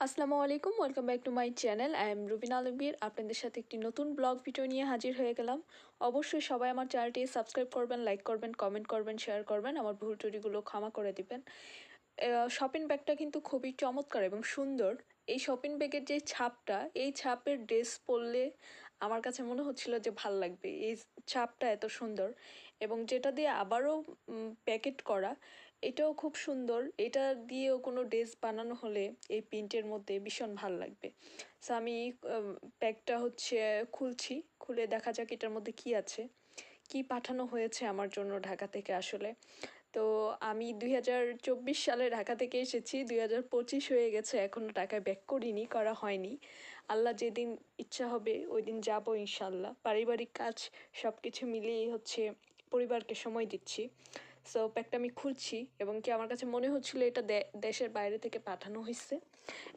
আসসালামু আলাইকুম welcome back to my channel I am Rubin Alamgir আপনাদের সাথে একটি নতুন ব্লগ ভিডিও নিয়ে হাজির হয়ে গেলাম অবশ্যই সবাই আমার চ্যানেলটি সাবস্ক্রাইব করবেন লাইক করবেন কমেন্ট করবেন শেয়ার করবেন আমার ভুল ত্রুটিগুলো ক্ষমা করে দিবেন শপিং ব্যাগটা কিন্তু খুবই চমৎকার এবং সুন্দর এই শপিং ব্যাগের যে ছাপটা এই ছাপের ড্রেস পরলে আমার কাছে মনে হচ্ছিল যে ভালো লাগবে। এই ছাপটা এত সুন্দর এবং যেটা দিয়ে আবারও প্যাকেট করা, এটাও খুব সুন্দর। এটা দিয়েও কোনো ড্রেস বানানো হলে এই প্রিন্টের মধ্যে ভীষণ ভালো লাগবে। সো আমি প্যাকটা হচ্ছে খুলছি। খুলে দেখা যাক এটার মধ্যে কি আছে। কি পাঠানো হয়েছে আমার জন্য ঢাকা থেকে আসলে। তো আমি দুই হাজার চব্বিশ সালে ঢাকা থেকে এসেছি। দুই হাজার পঁচিশ হয়ে গেছে এখনও টাকায় ব্যাক করিনি, করা হয়নি। আল্লাহ যেদিন ইচ্ছা হবে ওই দিন যাব ইনশাল্লাহ পারিবারিক কাজ সব কিছু মিলিয়েই হচ্ছে পরিবারকে সময় দিচ্ছি। সো প্যাকটা আমি খুলছি এবং কি আমার কাছে মনে হচ্ছিল এটা দেশের বাইরে থেকে পাঠানো হয়েছে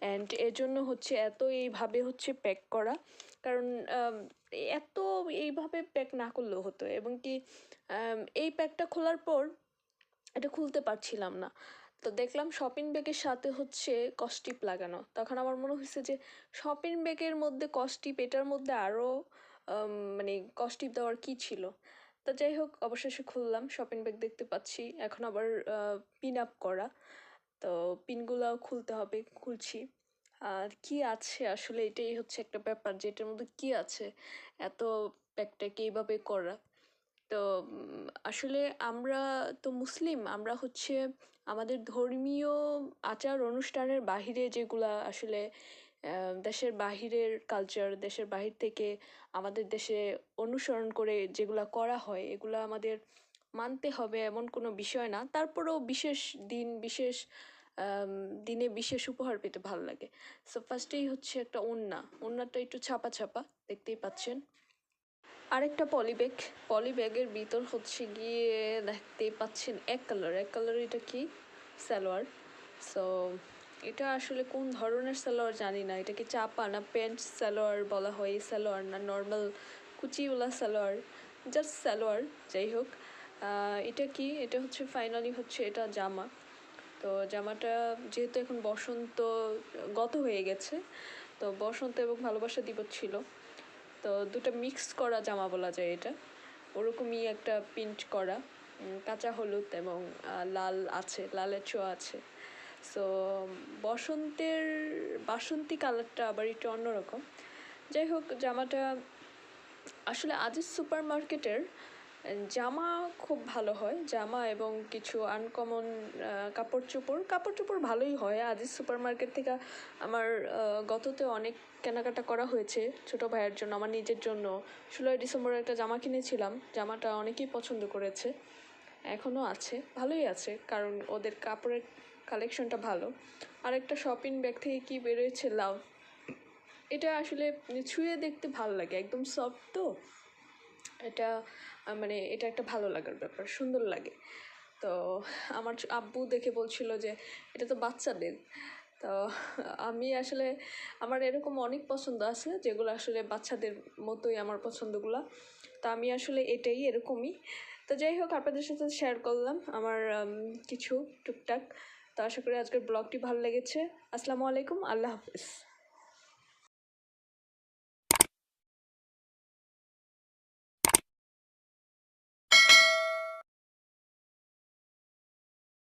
অ্যান্ড এর জন্য হচ্ছে এত এইভাবে হচ্ছে প্যাক করা। কারণ এত এইভাবে প্যাক না করলেও হতো। এবং কি এই প্যাকটা খোলার পর এটা খুলতে পারছিলাম না। তো দেখলাম শপিং ব্যাগের সাথে হচ্ছে কস্টিপ লাগানো। তখন আমার মনে হয়েছে যে শপিং ব্যাগের মধ্যে কস্টিপ এটার মধ্যে আরও মানে কস্টিপ দেওয়ার কি ছিল? তো যাই হোক, অবশেষে খুললাম শপিং ব্যাগ দেখতে পাচ্ছি। এখন আবার পিন আপ করা। তো পিনগুলোও খুলতে হবে, খুলছি। আর কি আছে? আসলে এটাই হচ্ছে একটা ব্যাপার যে এটার মধ্যে কি আছে? এত ব্যাগটাকে এইভাবে করা। তো আসলে আমরা তো মুসলিম, আমরা হচ্ছে আমাদের ধর্মীয় আচার অনুষ্ঠানের বাহিরে যেগুলা আসলে দেশের বাহিরের কালচার দেশের বাহির থেকে আমাদের দেশে অনুসরণ করে যেগুলা করা হয়, এগুলা আমাদের মানতে হবে এমন কোনো বিষয় না। তারপরেও বিশেষ দিন, বিশেষ দিনে বিশেষ উপহার পেতে ভালো লাগে। সো ফার্স্টেই হচ্ছে একটা ওড়না ওড়নাটা একটু ছাপা ছাপা দেখতেই পাচ্ছেন। আরেকটা পলিব্যাগ পলিব্যাগের ভিতর হচ্ছে গিয়ে দেখতে পাচ্ছেন এক কালার এক কালার এটা কি? সালোয়ার। সো এটা আসলে কোন ধরনের সালোয়ার জানি না। এটা কি চাপা না প্যান্ট সালোয়ার বলা হয়? সালোয়ার না নর্মাল কুচিওয়ালা সালোয়ার? জাস্ট সালোয়ার, যাই হোক। এটা কি? এটা হচ্ছে ফাইনালি হচ্ছে এটা জামা। তো জামাটা যেহেতু এখন বসন্ত গত হয়ে গেছে, তো বসন্ত এবং ভালোবাসা দিবস ছিল। তো দুটো মিক্স করা জামা বলা যায় এটা। ওরকমই একটা প্রিন্ট করা। কাঁচা হলুদ এবং লাল আছে, লালের ছোঁয়া আছে। সো বসন্তের, বাসন্তী কালারটা আবার একটু অন্যরকম। যাই হোক, জামাটা আসলে আজিজ সুপার মার্কেটের জামা খুব ভালো হয়। জামা এবং কিছু আনকমন কাপড় চোপড় কাপড় চোপড় ভালোই হয়। আজিজ সুপার মার্কেট থেকে আমার গততে অনেক কেনাকাটা করা হয়েছে ছোট ভাইয়ের জন্য, আমার নিজের জন্য। ষোলোই ডিসেম্বরে একটা জামা কিনেছিলাম। জামাটা অনেকেই পছন্দ করেছে। এখনও আছে। ভালোই আছে, কারণ ওদের কাপড়ের কালেকশনটা ভালো। আর একটা শপিং ব্যাগ থেকে কি বেরোয়েছে লাভ এটা আসলে ছুঁয়ে দেখতে ভালো লাগে। একদম সফট তো। এটা মানে এটা একটা ভালো লাগার ব্যাপার, সুন্দর লাগে। তো আমার আব্বু দেখে বলছিল যে, এটা তো বাচ্চাদের। তো আমি আসলে, আমার এরকম অনেক পছন্দ আছে যেগুলো আসলে বাচ্চাদের মতোই আমার পছন্দগুলো। তো আমি আসলে এটাই এরকমই। তো যাই হোক, আপনাদের সাথে শেয়ার করলাম আমার কিছু টুকটাক। তো আশা করি আজকের ব্লগটি ভালো লেগেছে। আসসালামু আলাইকুম, আল্লাহ হাফিজ।